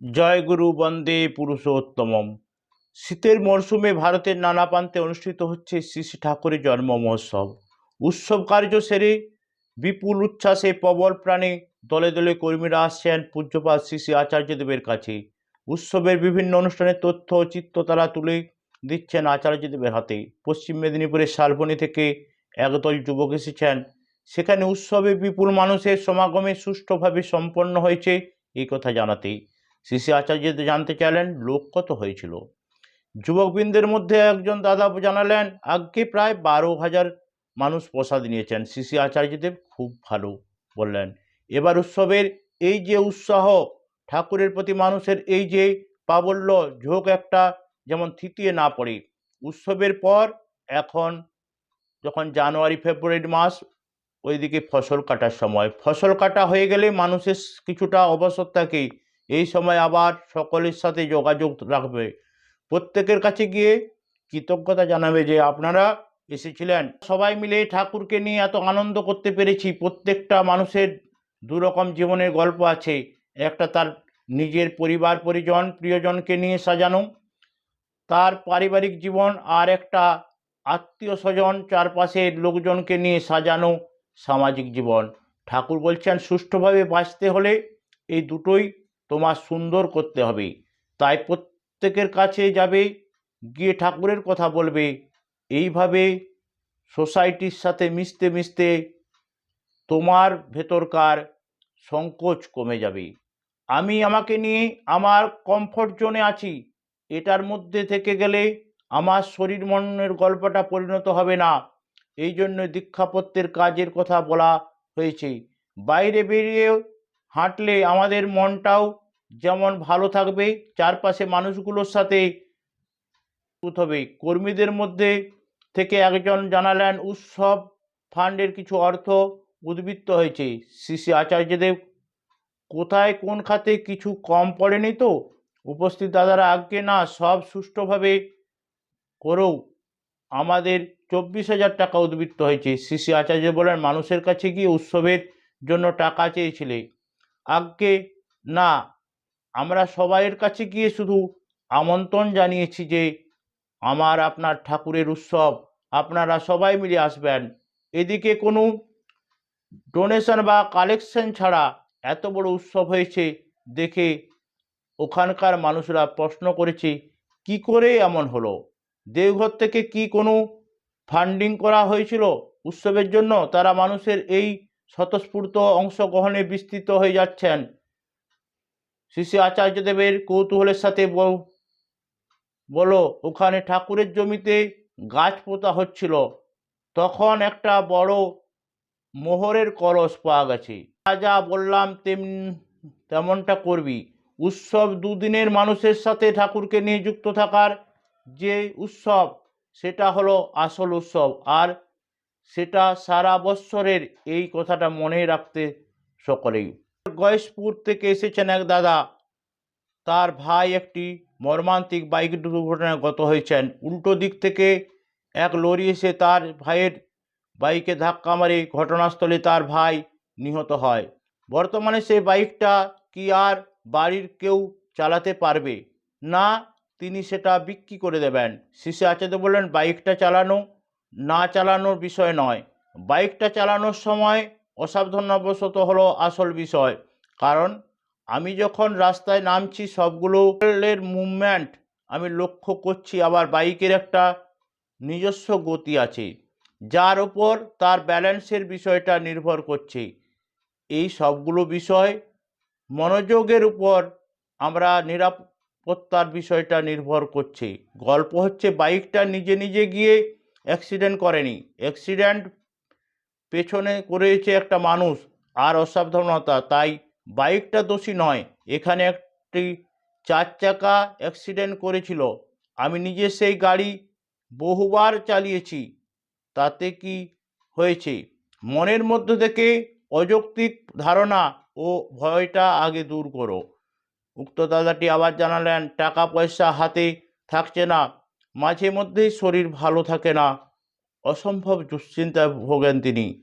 জয় গুরু বন্দে পুরুষোত্তমম। শীতের মরশুমে ভারতের নানা প্রান্তে অনুষ্ঠিত হচ্ছে শ্রী শ্রী ঠাকুরের জন্ম মহোৎসব। উৎসব কার্য সেরে বিপুল উচ্ছ্বাসে প্রবল প্রাণে দলে দলে কর্মীরা আসছেন পূজ্যপাত শ্রী শ্রী আচার্যদেবের কাছে। উৎসবের বিভিন্ন অনুষ্ঠানের তথ্য ও চিত্রতারা তুলে দিচ্ছেন আচার্যদেবের হাতে। পশ্চিম মেদিনীপুরের শালবনী থেকে একদল যুবক এসেছেন। সেখানে উৎসবে বিপুল মানুষের সমাগমে সুষ্ঠুভাবে সম্পন্ন হয়েছে এই কথা জানাতেই শ্রী আচার্য জানতে চাইলেন, লোক কত হয়েছিল? যুবকবৃন্দের মধ্যে একজন দাদা জানালেন, আগে প্রায় বারো হাজার মানুষ প্রসাদ নিয়েছেন। শ্রী আচার্যদেব খুব ভালো বললেন। এবার উৎসবের এই যে উৎসাহ, ঠাকুরের প্রতি মানুষের এই যে প্রাবল্য, ঝোঁক একটা যেমন থিতিয়ে না পড়ে। উৎসবের পর এখন যখন জানুয়ারি, ফেব্রুয়ারি মাস, ওইদিকে ফসল কাটার সময়। ফসল কাটা হয়ে গেলে মানুষের কিছুটা অবসর থাকে এই সময় আবার সকলের সাথে যোগাযোগ রাখবে। প্রত্যেকের কাছে গিয়ে কৃতজ্ঞতা জানাবে যে আপনারা এসেছিলেন। সবাই মিলে ঠাকুরকে নিয়ে এত আনন্দ করতে পেরেছি। প্রত্যেকটা মানুষের দুরকম জীবনের গল্প আছে। একটা তার নিজের পরিবার, পরিজন, প্রিয়জনকে নিয়ে সাজানো। তার পারিবারিক জীবন আর একটা আত্মীয় স্বজন চারপাশের লোকজনকে নিয়ে সাজানো সামাজিক জীবন। ঠাকুর বলছেন, সুষ্ঠুভাবে বাঁচতে হলে এই দুটোই তোমার সুন্দর করতে হবে। তাই প্রত্যেকের কাছে যাবে, গিয়ে ঠাকুরের কথা বলবে। এইভাবে সোসাইটির সাথে মিশতে মিশতে তোমার ভেতরকার সংকোচ কমে যাবে। আমি আমাকে নিয়ে আমার কমফোর্ট জোনে আছি। এটার মধ্যে থেকে গেলে আমার শরীর মনের গল্পটা পরিণত হবে না। এই জন্য দীক্ষাপত্যের কাজের কথা বলা হয়েছে। বাইরে বেরিয়ে হাঁটলে আমাদের মনটাও যেমন ভালো থাকবে, চারপাশে মানুষগুলোর সাথে হবে। কর্মীদের মধ্যে থেকে একজন জানালেন, উৎসব ফান্ডের কিছু অর্থ উদ্বৃত্ত হয়েছে। শ্রী আচার্যদেব কোথায় কোন খাতে কিছু কম পড়েনি তো? উপস্থিত দাদারা আগে না, সব সুষ্ঠুভাবে করেও আমাদের চব্বিশ হাজার টাকা উদ্বৃত্ত হয়েছে। শ্রী আচার্য বলেন, মানুষের কাছে গিয়ে উৎসবের জন্য টাকা চেয়েছিলে। আগে না। আমরা সবাইয়ের কাছে গিয়ে শুধু আমন্ত্রণ জানিয়েছি যে, আমার আপনার ঠাকুরের উৎসব, আপনারা সবাই মিলে আসবেন। এদিকে কোনো ডোনেশন বা কালেকশন ছাড়া এত বড় উৎসব হয়েছে দেখে ওখানকার মানুষরা প্রশ্ন করেছে, কি করে এমন হলো? দেওঘর থেকে কি কোনো ফান্ডিং করা হয়েছিল উৎসবের জন্য? তারা মানুষের এই স্বতঃস্ফূর্ত অংশগ্রহণে বিস্তৃত হয়ে যাচ্ছেন। শ্রী আচার্যদেবের কৌতূহলের সাথে বল- ওখানে ঠাকুরের জমিতে গাছ পোতা হচ্ছিল। তখন একটা বড় মোহরের কলস পাওয়া গেছে। যা বললাম তেম, তেমনটা করবি। উৎসব দুদিনের মানুষের সাথে ঠাকুরকে নিয়ে যুক্ত থাকার যে উৎসব, সেটা হলো আসল উৎসব। আর সেটা সারা বৎসরের এই কথাটা মনে রাখতে সকলেই। গয়েশপুর থেকে এসেছেন এক দাদা। তার ভাই একটি মর্মান্তিক বাইক দুর্ঘটনায় গত হয়েছেন। উল্টো দিক থেকে এক লরি এসে তার ভাইয়ের বাইকে ধাক্কা মারে ঘটনাস্থলে তার ভাই নিহত হয়। বর্তমানে সেই বাইকটা কি আর বাড়ির কেউ চালাতে পারবে? না, তিনি সেটা বিক্রি করে দেবেন। শিশু আচার্য বললেন, বাইকটা চালানো না চালানোর বিষয় নয়। বাইকটা চালানোর সময় অসাবধানবশত হলো আসল বিষয়। কারণ, আমি যখন রাস্তায় নামছি সবগুলোর মুভমেন্ট আমি লক্ষ্য করছি, আবার বাইকের একটা নিজস্ব গতি আছে, যার ওপর তার ব্যালেন্সের বিষয়টা নির্ভর করছে। এই সবগুলো বিষয় মনোযোগের উপর আমরা নিরাপত্তার বিষয়টা নির্ভর করছে। গল্প হচ্ছে, বাইকটা নিজে নিজে গিয়ে অ্যাক্সিডেন্ট করেনি। অ্যাক্সিডেন্ট পেছনে করেছে একটা মানুষ, আর অসাবধানতা। তাই বাইকটা দোষী নয়। এখানে একটি চার চাকা অ্যাক্সিডেন্ট করেছিল। আমি নিজে সেই গাড়ি বহুবার চালিয়েছি। তাতে কি হয়েছে? মনের মধ্য থেকে অযৌক্তিক ধারণা ও ভয়টা আগে দূর করো। উক্ত দাদাটি আবার জানালেন টাকা পয়সা হাতে থাকছে না। মাঝে মধ্যেই শরীর ভালো থাকে না। অসম্ভব দুশ্চিন্তায় ভোগেন তিনি।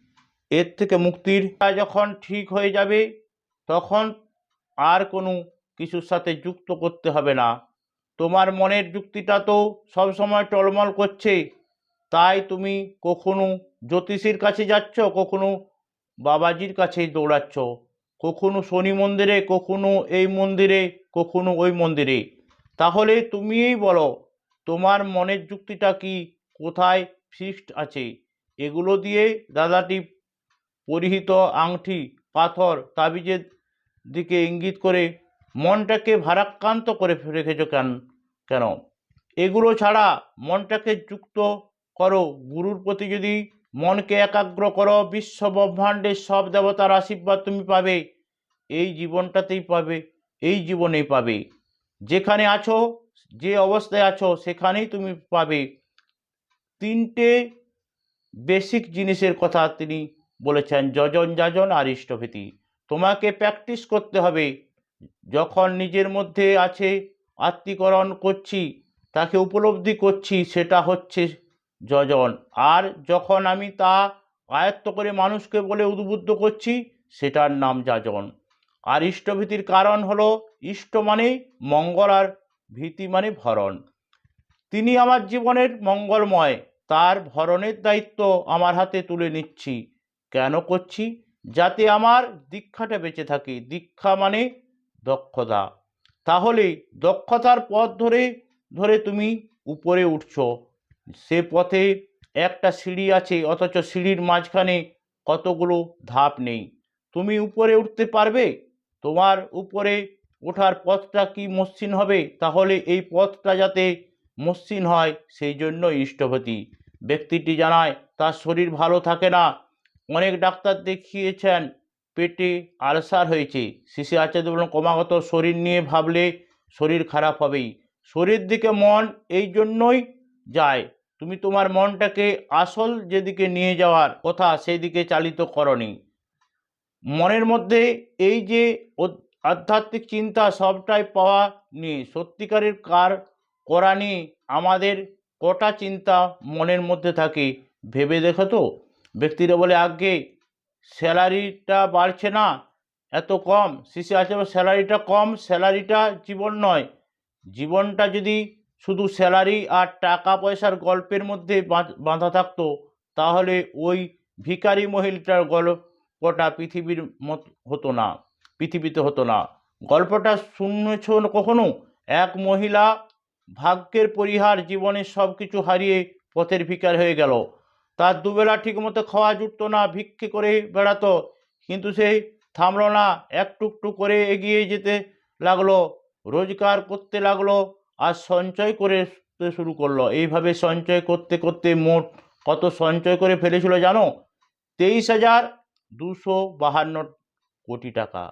এর থেকে মুক্তির যখন ঠিক হয়ে যাবে, তখন আর কোনো কিছুর সাথে যুক্ত করতে হবে না। তোমার মনের যুক্তিটা তো সবসময় টলমল করছে। তাই তুমি কখনো জ্যোতিষীর কাছে যাচ্ছ, কখনো বাবাজির কাছে দৌড়াচ্ছ, কখনো শনি মন্দিরে, কখনো এই মন্দিরে, কখনো ওই মন্দিরে। তাহলে তুমিই বলো তোমার মনের যুক্তিটা কি? কোথায় ফিক্সড আছে? এগুলো দিয়ে দাদাটি পরিহিত আংটি পাথর, তাবিজের দিকে ইঙ্গিত করে মনটাকে ভারাক্রান্ত করে রেখেছ কেন? কেন? এগুলো ছাড়া মনটাকে যুক্ত করো। গুরুর প্রতি যদি মনকে একাগ্র করো, বিশ্ব ব্রহ্মাণ্ডের সব দেবতার আশীর্বাদ তুমি পাবে। এই জীবনটাতেই পাবে। এই জীবনেই পাবে। যেখানে আছো, যে অবস্থায় আছো, সেখানেই তুমি পাবে তিনটে বেসিক জিনিসের কথা তিনি বলেছেন, যজন যাজন আর ইষ্টভীতি। তোমাকে প্র্যাকটিস করতে হবে। যখন নিজের মধ্যে আছে আত্মীকরণ করছি, তাকে উপলব্ধি করছি, সেটা হচ্ছে যজন। আর যখন আমি তা আয়ত্ত করে মানুষকে বলে উদ্বুদ্ধ করছি, সেটার নাম যাজন। আর ইষ্টভীতির কারণ হলো ইষ্ট মানে মঙ্গল আর ভীতি মানে ভরণ। তিনি আমার জীবনের মঙ্গলময়, তার ভরণের দায়িত্ব আমার হাতে তুলে নিচ্ছি। কেন করছি? যাতে আমার দীক্ষাটা বেঁচে থাকে। দীক্ষা মানে দক্ষতা। তাহলে দক্ষতার পথ ধরে ধরে তুমি উপরে উঠছো। সে পথে একটা সিঁড়ি আছে, অথচ সিঁড়ির মাঝখানে কতগুলো ধাপ নেই। তুমি উপরে উঠতে পারবে? তোমার উপরে ওঠার পথটা কি মসৃণ হবে? তাহলে এই পথটা যাতে মসৃণ হয়, সেই জন্য ইষ্টপতি ব্যক্তিটি জানায়, তার শরীর ভালো থাকে না। অনেক ডাক্তার দেখিয়েছেন, পেটে আলসার হয়েছে। শিশু আচার্য বলুন ক্রমাগত শরীর নিয়ে ভাবলে শরীর খারাপ হবেই। শরীর দিকে মন এই জন্যই যায়। তুমি তোমার মনটাকে আসল যেদিকে নিয়ে যাওয়ার কথা সেই দিকে চালিত করনি। মনের মধ্যে এই যে আধ্যাত্মিক চিন্তা সবটাই পাওয়া নিয়ে সত্যিকারের কার করা নিয়ে আমাদের কটা চিন্তা মনের মধ্যে থাকে ভেবে দেখো তো? ব্যক্তিরা বলে আগে স্যালারিটা বাড়ছে না, এত কম। শিশু আছে স্যালারিটা কম, স্যালারিটা জীবন নয়। জীবনটা যদি শুধু স্যালারি আর টাকা পয়সার গল্পের মধ্যে বাঁধ- থাকতো, তাহলে ওই ভিখারি মহিলাটার গল্পটা পৃথিবীর মত হতো না, পৃথিবীতে হতো না। গল্পটা শুনেছ কখনো? এক মহিলা ভাগ্যের পরিহার জীবনে সব কিছু হারিয়ে পথের ভিকার হয়ে গেল। তার দুবেলা ঠিকমতো খাওয়া জুটতো না, ভিক্ষে করে বেড়াতো, কিন্তু সে থামল না একটু করে এগিয়ে যেতে লাগল, রোজগার করতে লাগল আর সঞ্চয় করে শুরু করল। এইভাবে সঞ্চয় করতে করতে মোট কত সঞ্চয় করে ফেলেছিল জানো? তেইশ হাজার দুশো বাহান্ন কোটি টাকা।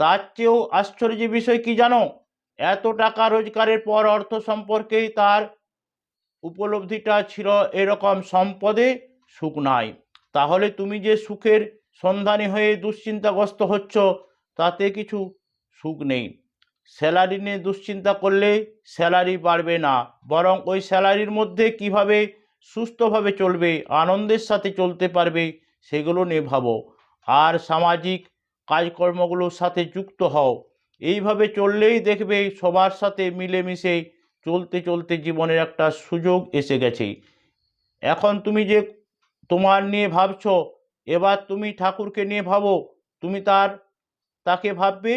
তার চেয়েও আশ্চর্যের বিষয় কি জানো? এত টাকা রোজগারের পর অর্থ সম্পর্কেই তার উপলব্ধিটা ছিল এরকম সম্পদে সুখ নাই। তাহলে তুমি যে সুখের সন্ধানী হয়ে দুশ্চিন্তাগ্রস্ত হচ্ছ, তাতে কিছু সুখ নেই। স্যালারি নিয়ে দুশ্চিন্তা করলে স্যালারি বাড়বে না, বরং ওই স্যালারির মধ্যে কীভাবে সুস্থভাবে চলবে, আনন্দের সাথে চলতে পারবে সেগুলো নিয়ে ভাবো আর সামাজিক কাজকর্মগুলোর সাথে যুক্ত হও। এইভাবে চললেই দেখবে সবার সাথে মিলেমিশে চলতে চলতে জীবনের একটা সুযোগ এসে গেছে। এখন তুমি যে তোমার নিয়ে ভাবছ, এবার তুমি ঠাকুরকে নিয়ে ভাবো, তুমি তার, তাকে ভাববে?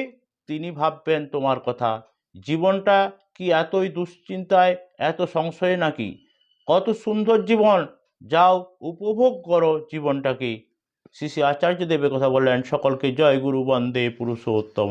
তিনি ভাববেন তোমার কথা। জীবনটা কি এতই দুশ্চিন্তায়, এত সংশয়ে নাকি? কত সুন্দর জীবন! যাও, উপভোগ করো জীবনটাকে। শ্রী শ্রী আচার্য দেবের কথা বললেন, সকলকে জয় গুরু বন্দে পুরুষোত্তম।